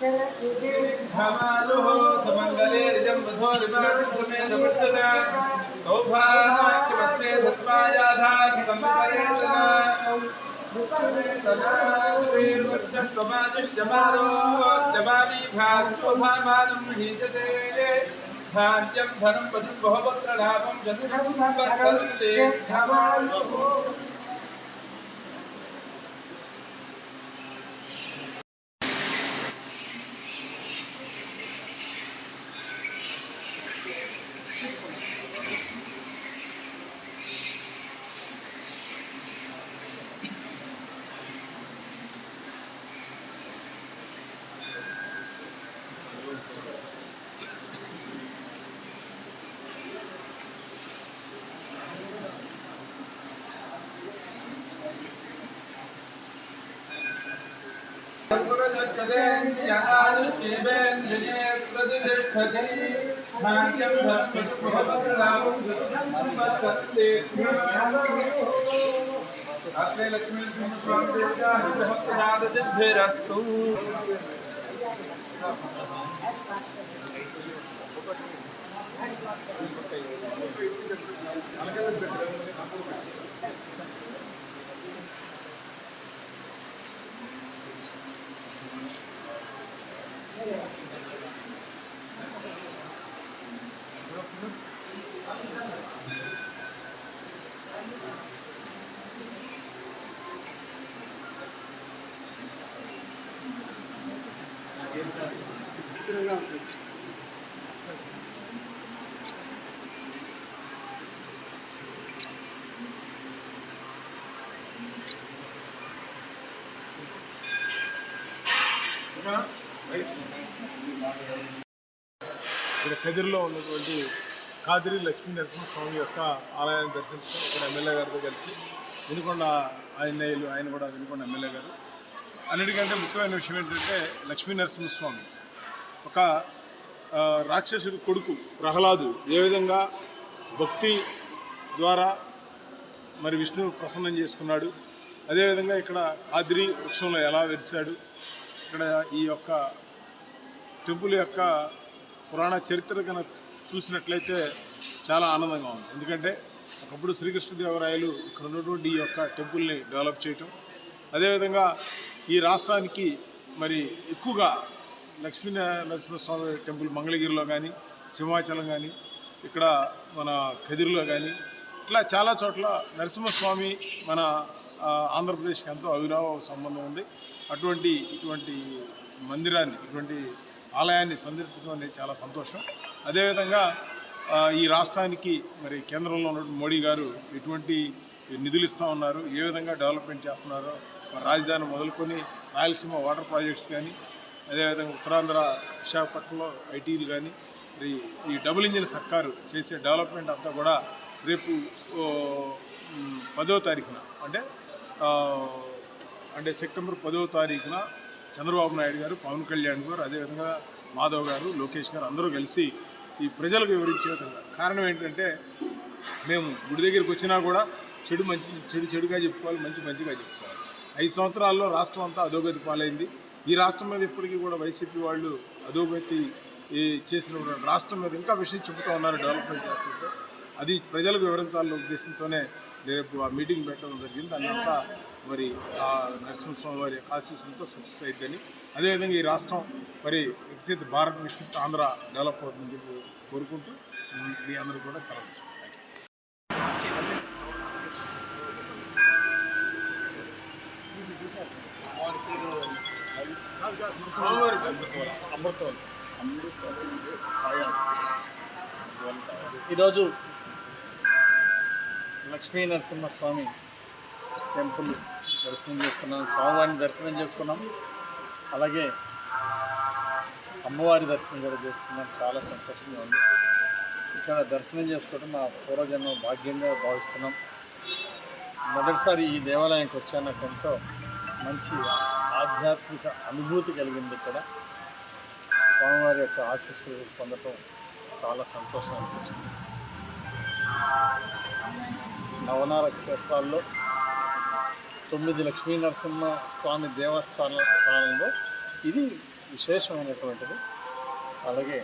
धमङ्गलेर्जम्बधोर्वाष्टमेधमत्सदा सौभाग्यमत्वे धत्वायाधाधिकम्परेतना जमामि भास्वभामानं हिजते धान्यं धनं वधुं बहुपत्र लाभं चतुर्भं वर्धन्ते భాగ్యం అగ్నే లక్ష్మీ స్వామి దేవతా ఇక్కడ కదిరిలో ఉన్నటువంటి కాదిరి లక్ష్మీ నరసింహస్వామి యొక్క ఆలయాన్ని దర్శించడం ఇక్కడ ఎమ్మెల్యే గారితో కలిసి వినుకొండ ఆయన ఆయన కూడా వినుకొండ ఎమ్మెల్యే గారు. అన్నిటికంటే ముఖ్యమైన విషయం ఏంటంటే లక్ష్మీ నరసింహస్వామి. ఒక రాక్షసుడి కొడుకు ప్రహ్లాదు ఏ విధంగా భక్తి ద్వారా మరి విష్ణువు ప్రసన్నం చేసుకున్నాడు అదేవిధంగా ఇక్కడ ఆద్రి వృక్షంలో ఎలా వెలిశాడు ఇక్కడ ఈ యొక్క టెంపుల్ యొక్క పురాణ చరిత్ర కనుక చూసినట్లయితే చాలా ఆనందంగా ఉంది. ఎందుకంటే ఒకప్పుడు శ్రీకృష్ణదేవరాయలు ఇక్కడ ఉన్నటువంటి ఈ యొక్క టెంపుల్ని డెవలప్ చేయటం అదేవిధంగా ఈ రాష్ట్రానికి మరి ఎక్కువగా లక్ష్మీ నరసింహస్వామి టెంపుల్ మంగళగిరిలో కానీ సింహాచలం కానీ ఇక్కడ మన కదిరిలో కానీ ఇట్లా చాలా చోట్ల నరసింహస్వామి మన ఆంధ్రప్రదేశ్కి ఎంతో అవినావ సంబంధం ఉంది. అటువంటి ఇటువంటి మందిరాన్ని ఇటువంటి ఆలయాన్ని సందర్శించడం అనేది చాలా సంతోషం. అదేవిధంగా ఈ రాష్ట్రానికి మరి కేంద్రంలో ఉన్నటువంటి మోడీ గారు ఎటువంటి నిధులు ఇస్తూ ఉన్నారు ఏ విధంగా డెవలప్మెంట్ చేస్తున్నారో రాజధాని మొదలుకొని రాయలసీమ వాటర్ ప్రాజెక్ట్స్ కానీ అదేవిధంగా ఉత్తరాంధ్ర విశాఖపట్నంలో ఐటీలు కానీ మరి ఈ డబుల్ ఇంజిన్ సర్కారు చేసే డెవలప్మెంట్ అంతా కూడా రేపు పదో తారీఖున అంటే అంటే సెప్టెంబర్ పదో తారీఖున చంద్రబాబు నాయుడు గారు పవన్ కళ్యాణ్ గారు అదేవిధంగా మాధవ్ గారు లోకేష్ గారు అందరూ కలిసి ఈ ప్రజలకు వివరించే విధంగా. కారణం ఏంటంటే మేము గుడి దగ్గరికి వచ్చినా కూడా చెడు మంచి చెడు చెడుగా చెప్పుకోవాలి మంచి మంచిగా చెప్పుకోవాలి. ఐదు సంవత్సరాల్లో రాష్ట్రం అంతా అధోగతి పాలైంది. ఈ రాష్ట్రం మీద ఇప్పటికీ కూడా వైసీపీ వాళ్ళు అధోగతి చేసిన రాష్ట్రం మీద ఇంకా విషయం చెబుతూ ఉన్నారు డెవలప్మెంట్ చేస్తుంటే. అది ప్రజలకు వివరించాలనే ఉద్దేశంతోనే రేపు ఆ మీటింగ్ పెట్టడం జరిగింది. దానింతా మరి ఆ నరసింహస్వామి వారి ఆశీస్సులతో సక్సెస్ అయిద్దని. అదేవిధంగా ఈ రాష్ట్రం మరి వికసిత్ భారత్ వికసిత్ ఆంధ్ర డెవలప్ అవుతుందని చెప్పి కోరుకుంటూ మీ అందరూ కూడా సెలవు స్వామివారికి ఈరోజు లక్ష్మీ నరసింహస్వామి టెంపుల్ దర్శనం చేసుకున్నాం. స్వామివారిని దర్శనం చేసుకున్నాం. అలాగే అమ్మవారి దర్శనం కూడా చేసుకున్నాం. చాలా సంతోషంగా ఉంది. ఇక్కడ దర్శనం చేసుకోవడం మా పూర్వజన్మ భాగ్యంగా భావిస్తున్నాం. మొదటిసారి ఈ దేవాలయానికి వచ్చాను నాకు ఎంతో మంచి ఆధ్యాత్మిక అనుభూతి కలిగింది ఇక్కడ. స్వామివారి యొక్క ఆశీస్సులు పొందటం చాలా సంతోషం అనిపించింది నవనార క్షేత్రాల్లో తొమ్మిది లక్ష్మీ నరసింహ స్వామి దేవస్థాన స్థానంలో ఇది విశేషమైనటువంటిది. అలాగే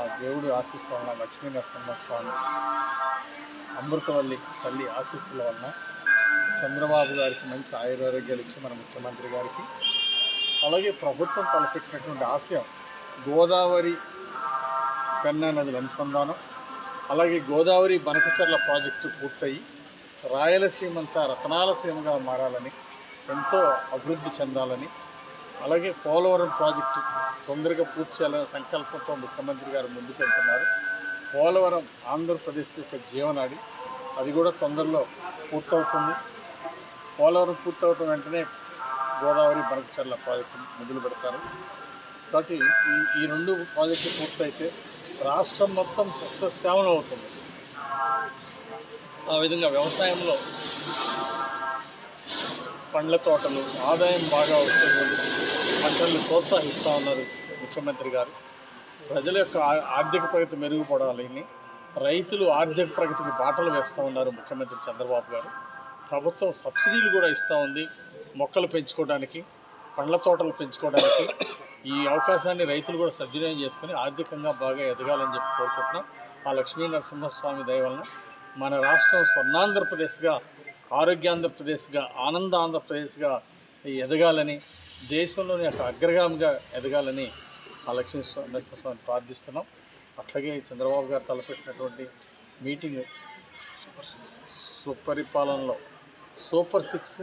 ఆ దేవుడు ఆశిస్తూ ఉన్న లక్ష్మీ నరసింహ స్వామి అమృతవల్లి తల్లి ఆశిస్తుల వలన చంద్రబాబు గారికి మంచి ఆయురారోగ్యాలు ఇచ్చి మన ముఖ్యమంత్రి గారికి. అలాగే ప్రభుత్వం తలపెట్టినటువంటి ఆశయం గోదావరి పెన్నా నదుల అనుసంధానం అలాగే గోదావరి బనకచర్ల ప్రాజెక్టు పూర్తయి రాయలసీమ అంతా రతనాల సీమగా మారాలని ఎంతో అభివృద్ధి చెందాలని అలాగే పోలవరం ప్రాజెక్టు తొందరగా పూర్తి చేయాలనే సంకల్పంతో ముఖ్యమంత్రి గారు ముందుకెళ్తున్నారు. పోలవరం ఆంధ్రప్రదేశ్ యొక్క జీవనాడి అది కూడా తొందరలో పూర్తవుతుంది. పోలవరం పూర్తవటం వెంటనే గోదావరి బరకచర్ల ప్రాజెక్టు మొదలు పెడతారు. కాబట్టి ఈ ఈ రెండు ప్రాజెక్టులు పూర్తయితే రాష్ట్రం మొత్తం సస్యశ్యామలం అవుతుంది. ఆ విధంగా వ్యవసాయంలో పండ్ల తోటలు ఆదాయం బాగా వచ్చేటువంటి పంటలను ప్రోత్సహిస్తూ ఉన్నారు ముఖ్యమంత్రి గారు. ప్రజల యొక్క ఆర్థిక ప్రగతి మెరుగుపడాలని రైతులు ఆర్థిక ప్రగతికి బాటలు వేస్తూ ఉన్నారు ముఖ్యమంత్రి చంద్రబాబు గారు. ప్రభుత్వం సబ్సిడీలు కూడా ఇస్తూ ఉంది మొక్కలు పెంచుకోవడానికి పండ్ల తోటలు పెంచుకోవడానికి. ఈ అవకాశాన్ని రైతులు కూడా సద్వినియోగం చేసుకొని ఆర్థికంగా బాగా ఎదగాలని చెప్పి కోరుకుంటున్నాం. ఆ లక్ష్మీ నరసింహస్వామి దయ వలన మన రాష్ట్రం స్వర్ణాంధ్రప్రదేశ్గా ఆరోగ్యాంధ్రప్రదేశ్గా ఆనంద ఆంధ్రప్రదేశ్గా ఎదగాలని దేశంలోని ఒక అగ్రగామిగా ఎదగాలని ఆ లక్ష్మీ స్వా- నరసింహస్వామిని ప్రార్థిస్తున్నాం. అట్లాగే చంద్రబాబు గారు తలపెట్టినటువంటి మీటింగ్ సుపరిపాలనలో సూపర్ సిక్స్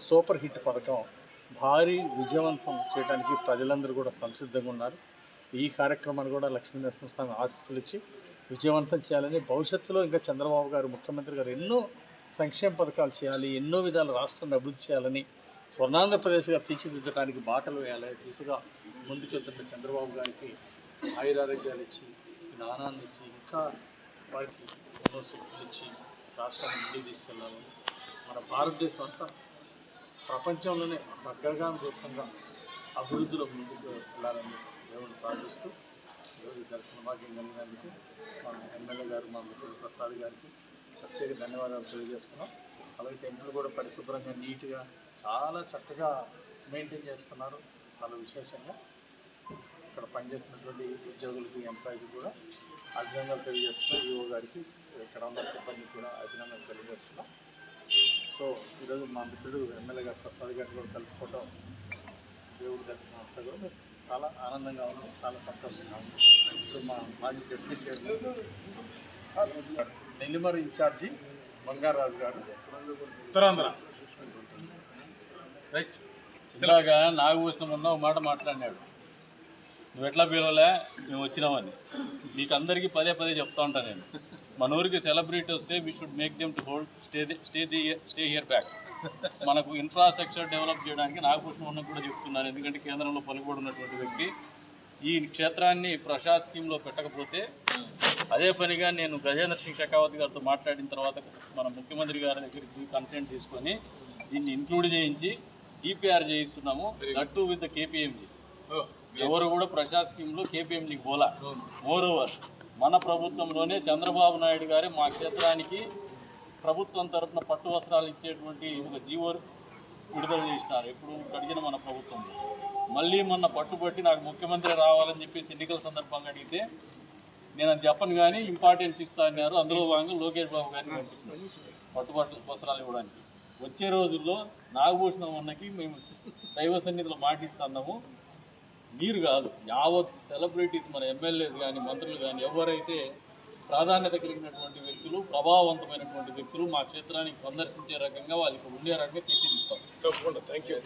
సూపర్ హిట్ పథకం భారీ విజయవంతం చేయడానికి ప్రజలందరూ కూడా సంసిద్ధంగా ఉన్నారు. ఈ కార్యక్రమాన్ని కూడా లక్ష్మీ నరసింహస్వామి ఆశీస్సులు ఇచ్చి విజయవంతం చేయాలని భవిష్యత్తులో ఇంకా చంద్రబాబు గారు ముఖ్యమంత్రి గారు ఎన్నో సంక్షేమ పథకాలు చేయాలి ఎన్నో విధాలు రాష్ట్రాన్ని అభివృద్ధి చేయాలని స్వర్ణాంధ్రప్రదేశ్గా తీర్చిదిద్దడానికి బాటలు వేయాలి దిశగా ముందుకెళ్తున్న చంద్రబాబు గారికి ఆయురారోగ్యాలు ఇచ్చి జ్ఞానాన్ని ఇచ్చి ఇంకా వారికి ఎన్నో శక్తులు ఇచ్చి రాష్ట్రాన్ని ముందుకు తీసుకెళ్ళాలని మన భారతదేశం అంతా ప్రపంచంలోనే ఒక దేశంగా అభివృద్ధిలో ముందుకు వెళ్ళాలని దేవుడు ప్రార్థిస్తూ ఈరోజు దర్శన భాగ్యం కలిగినందుకు మా ఎమ్మెల్యే గారు మా మిత్రుడు ప్రసాద్ గారికి ప్రత్యేక ధన్యవాదాలు తెలియజేస్తున్నాం. అలాగే టెంపుల్ కూడా పరిశుభ్రంగా నీట్గా చాలా చక్కగా మెయింటైన్ చేస్తున్నారు. చాలా విశేషంగా ఇక్కడ పనిచేస్తున్నటువంటి ఉద్యోగులకి ఎంప్లాయీస్ కూడా అభినందనలు తెలియజేస్తున్నాం ఈఓ గారికి ఇక్కడ ఉన్న సిబ్బందికి కూడా అభినందనలు తెలియజేస్తున్నాం. సో ఈరోజు మా మిత్రుడు ఎమ్మెల్యే గారు ప్రసాద్ గారిని కూడా కలుసుకోవడం దేవుడు దర్శనం అంతా కూడా మేము చాలా ఆనందంగా ఉన్నాం చాలా సంతోషంగా ఉంది ఇప్పుడు మా మాజీ ZP chairman Nellimarla incharge Bangaraju గారు. ఉత్తరాంధ్ర. రైట్. ఇలాగా నాగభూషణం ఉన్న ఒక మాట మాట్లాడినాడు. నువ్వు ఎట్లా పిలవలే? మేము వచ్చినామని. మీకు అందరికీ పదే పదే చెప్తా ఉంటాను నేను. మన ఊరికి సెలబ్రిటీ వస్తే we should make them to hold stay stay the stay here back మనకు ఇన్ఫ్రాస్ట్రక్చర్ డెవలప్ చేయడానికి నాగభూషణం ఉన్న కూడా చెప్తున్నాను ఎందుకంటే కేంద్రంలో పలుకుబడి ఉన్నటువంటి వ్యక్తి. ఈ క్షేత్రాన్ని ప్రసాద్ స్కీమ్లో పెట్టకపోతే అదే పనిగా నేను గజేంద్ర సింగ్ షెకావత్ గారితో మాట్లాడిన తర్వాత మన ముఖ్యమంత్రి గారి దగ్గరికి కన్సెంట్ తీసుకొని దీన్ని ఇంక్లూడ్ చేయించి ఈపీఆర్ చేయిస్తున్నాము దట్టు విత్ కేపీఎంజీ ఎవరు కూడా ప్రసాద్ స్కీమ్లో కేపీఎంజీకి పోలా మోర్ ఓవర్ మన ప్రభుత్వంలోనే చంద్రబాబు నాయుడు గారే మా క్షేత్రానికి ప్రభుత్వం తరపున పట్టు వస్త్రాలు ఇచ్చేటువంటి ఒక జీవో విడుదల చేసినారు. ఎప్పుడు గడిచిన మన ప్రభుత్వం. మళ్ళీ మొన్న పట్టుబట్టి నాకు ముఖ్యమంత్రి రావాలని చెప్పేసి ఎన్నికల సందర్భంగా అడిగితే నేను అది చెప్పను కానీ ఇంపార్టెన్స్ ఇస్తా అన్నారు. అందులో భాగంగా లోకేష్ బాబు గారిని పంపించినారు పట్టుబట్టు వస్త్రాలు ఇవ్వడానికి. వచ్చే రోజుల్లో నాగభూషణం అన్నకి మేము దైవ సన్నిధిలో మాటిస్తున్నాము. మీరు కాదు యావత్ సెలబ్రిటీస్ మన ఎమ్మెల్యేస్ కానీ మంత్రులు కానీ ఎవరైతే ప్రాధాన్యత కలిగినటువంటి వ్యక్తులు ప్రభావవంతమైనటువంటి వ్యక్తులు మా క్షేత్రానికి సందర్శించే రకంగా వాళ్ళకి ఉండే రకంగా తీర్చిదిద్దాం తప్పకుండా. Thank you